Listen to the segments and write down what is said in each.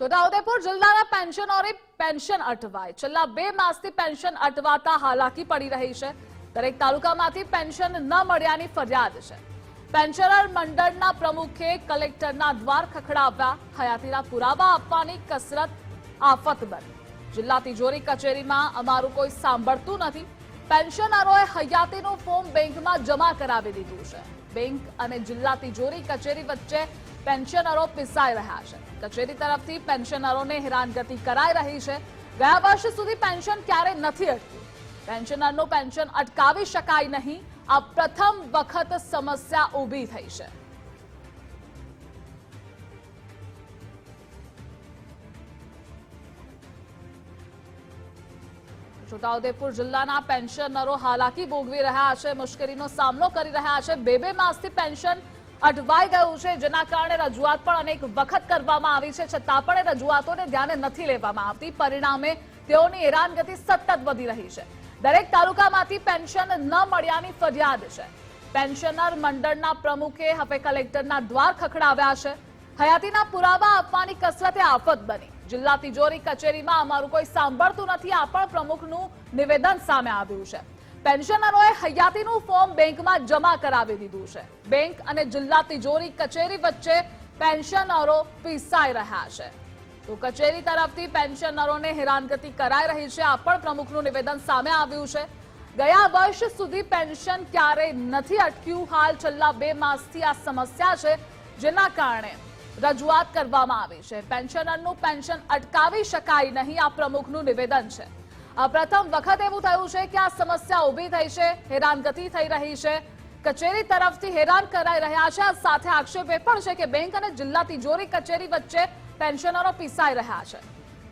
છોટાઉદેપુર જિલ્લાના પેન્શનરોની પેન્શન અટવાય છેલ્લા બે માસથી પેન્શન અટવાતા હાલાકી પડી રહી છે. દરેક તાલુકામાંથી પેન્શન ન મળ્યાની ફરિયાદ છે. પેન્શનર મંડળના પ્રમુખે કલેક્ટરના દ્વાર ખખડાવ્યા. હયાતીના પુરાવા આપવાની કસરત આફત બની. જિલ્લા તિજોરી કચેરીમાં અમારું કોઈ સાંભળતું નથી. પેન્શનરોએ હયાતીનું ફોર્મ બેંકમાં જમા કરાવી દીધું છે. બેંક અને જિલ્લા તિજોરી કચેરી વચ્ચે પેન્શનરો પીસાઈ રહ્યા છે. કચેરી તરફથી પેન્શનરોને હેરાનગતિ કરાઈ રહી છે. ગયા વર્ષ સુધી પેન્શન ક્યારે નથી અટક્યું પેન્શનરનું પેન્શન અટકાવી શકાય નહીં. આ પ્રથમ વખત સમસ્યા ઊભી થઈ છે. છોટાઉદેપુર જિલ્લાના પેન્શનરો હાલાકી ભોગવી રહ્યા છે. મુશ્કેલીનો સામનો કરી રહ્યા છે. બે બે માસથી પેન્શન અટવાઈ ગયું છે, જેના કારણે રજૂઆત પણ અનેક વખત કરવામાં આવી છે. છતાં પણ રજૂઆતોને ધ્યાને નથી લેવામાં આવતી. પરિણામે તેઓની હેરાનગતિ સતત વધી રહી છે. દરેક તાલુકામાંથી પેન્શન ન મળ્યાની ફરિયાદ છે. પેન્શનર મંડળના પ્રમુખે હવે કલેક્ટરના દ્વાર ખખડાવ્યા છે. હયાતીના પુરાવા આપવાની કસરતે આફત બની. જિલ્લા તિજોરી કચેરીમાં અમારું કોઈ સાંભળતું નથી. આ પણ પ્રમુખનું નિવેદન સામે આવ્યું છે. પેન્શનરોએ હયાતીનું ફોર્મ બેંકમાં જમા કરાવી દીધું છે. બેંક અને જિલ્લા તિજોરી કચેરી વચ્ચે પેન્શનરો પીસાઈ રહ્યા છે. તો કચેરી તરફથી પેન્શનરોને હેરાનગતિ કરાઈ રહી છે, આ પણ પ્રમુખનું નિવેદન સામે આવ્યું છે. ગયા વર્ષ સુધી પેન્શન ક્યારેય નથી અટક્યું, હાલ છેલ્લા બે માસથી આ સમસ્યા છે, જેના કારણે રજૂઆત કરવામાં આવી છે. પેન્શનરનું પેન્શન અટકાવી શકાય નહીં, આ પ્રમુખનું નિવેદન છે. પ્રથમ વખત એવું થયું છે કે આ સમસ્યા ઊભી થઈ છે, હેરાનગતિ થઈ રહી છે. કચેરી તરફથી હેરાન કરાઈ રહ્યા છે. સાથે આક્ષેપ એ પણ છે કે બેંક અને જિલ્લા તિજોરી કચેરી વચ્ચે પેન્શનરો પીસાઈ રહ્યા છે.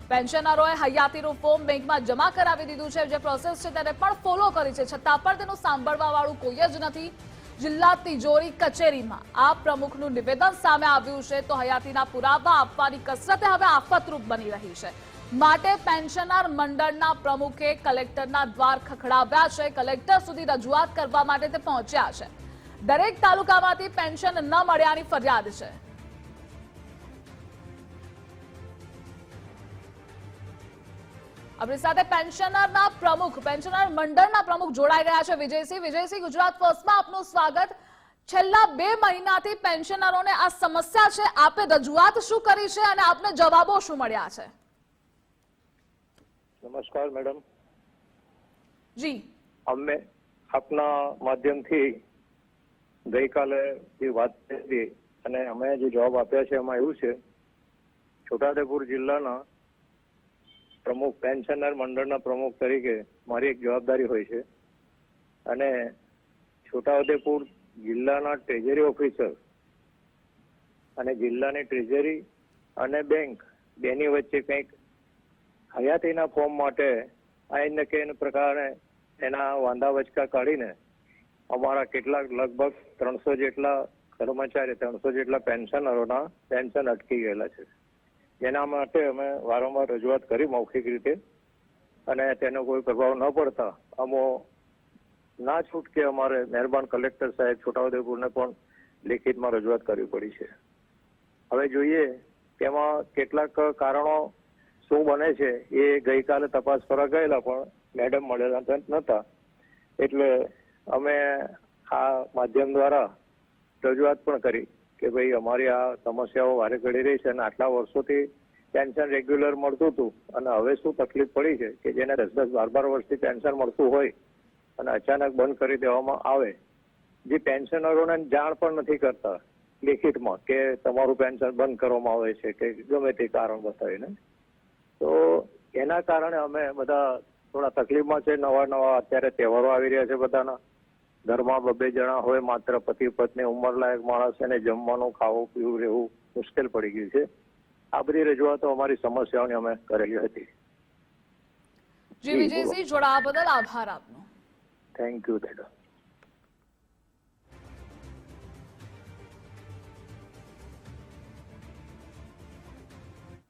પેન્શનરોએ હયાતીનું ફોર્મ બેંકમાં જમા કરાવી દીધું છે. જે પ્રોસેસ છે તેને પણ ફોલો કરી છે. છતાં પણ તેનું સાંભળવા વાળું કોઈ જ નથી. જિલ્લા તિજોરી કચેરીમાં આ પ્રમુખનું નિવેદન સામે આવ્યું છે. તો હયાતીના પુરાવા આપવાની કસરતે હવે આફતરૂપ બની રહી છે. માટે પેન્શનર મંડળના પ્રમુખે કલેક્ટરના દ્વાર ખખડાવ્યા છે. કલેક્ટર સુધી રજૂઆત કરવા માટે તે પહોંચ્યા છે. દરેક તાલુકામાંથી પેન્શન ન મળ્યાની ફરિયાદ છે. આપણી સાથે પેન્શનરના પ્રમુખ, પેન્શનર મંડળના પ્રમુખ જોડાઈ રહ્યા છે. વિજયસિંહ વિજયસિંહ ગુજરાત ફર્સ્ટમાં આપનું સ્વાગત. છેલ્લા બે મહિનાથી પેન્શનરોને આ સમસ્યા છે. આપે રજૂઆત શું કરી છે અને આપને જવાબો શું મળ્યા છે? નમસ્કાર મેડમ. જી. અમે આપના માધ્યમથી ગઈકાલે જે વાત થઈ અને અમે જે જવાબ આપ્યા છે એમાં એવું છે છોટાઉદેપુર જિલ્લાના પ્રમુખ પેન્શનર મંડળના પ્રમુખ તરીકે મારી એક જવાબદારી હોય છે. અને છોટાઉદેપુર જિલ્લાના ટ્રેઝરી ઓફિસર અને જિલ્લાની ટ્રેઝરી અને બેંક બેની વચ્ચે કંઈક હયાતીના ફોર્મ માટે આઈને કે પ્રકારે એના વાંધા વચકા કાઢીને અમારા કેટલાક લગભગ ત્રણસો જેટલા કર્મચારી, ત્રણસો જેટલા પેન્શનરોના પેન્શન અટકી ગયેલા છે. જેના માટે અમે વારંવાર રજૂઆત કરી મૌખિક રીતે અને તેનો કોઈ પ્રભાવ ન પડતા અમો ના છૂટકે અમારે મહેરબાન કલેક્ટર સાહેબ છોટાઉદેપુરને પણ લેખિતમાં રજૂઆત કરવી પડી છે. હવે જોઈએ તેમાં કેટલાક કારણો શું બને છે એ ગઈકાલે તપાસ કરવા ગયેલા, પણ મેડમ મળેલા નહોતા એટલે અમે આ માધ્યમ દ્વારા રજૂઆત પણ કરી કે ભાઈ, અમારી આ સમસ્યાઓ વારે ઘડી રહી છે અને આટલા વર્ષોથી પેન્શન રેગ્યુલર મળતું હતું અને હવે શું તકલીફ પડી છે કે જેને દસ દસ બાર બાર વર્ષથી પેન્શન મળતું હોય અને અચાનક બંધ કરી દેવામાં આવે. જે પેન્શનરોને જાણ પણ નથી કરતા લેખિતમાં કે તમારું પેન્શન બંધ કરવામાં આવે છે કે ગમે તે કારણ બતાવીને. તો એના કારણે અમે બધા થોડા તકલીફમાં છે નવા નવા અત્યારે તહેવારો આવી રહ્યા છે બધાના. ઘરમાં બબે જણા હોય માત્ર પતિ પત્ની ઉંમરલાયક માણસ એને જમવાનું ખાવું પીવું રહેવું મુશ્કેલ પડી ગયું છે. આ બધી રજૂઆતો અમારી સમસ્યાઓની અમે કરેલી હતી. જી વિજયસિંહ જોડાવા બદલ આભાર આપનો. Thank you madam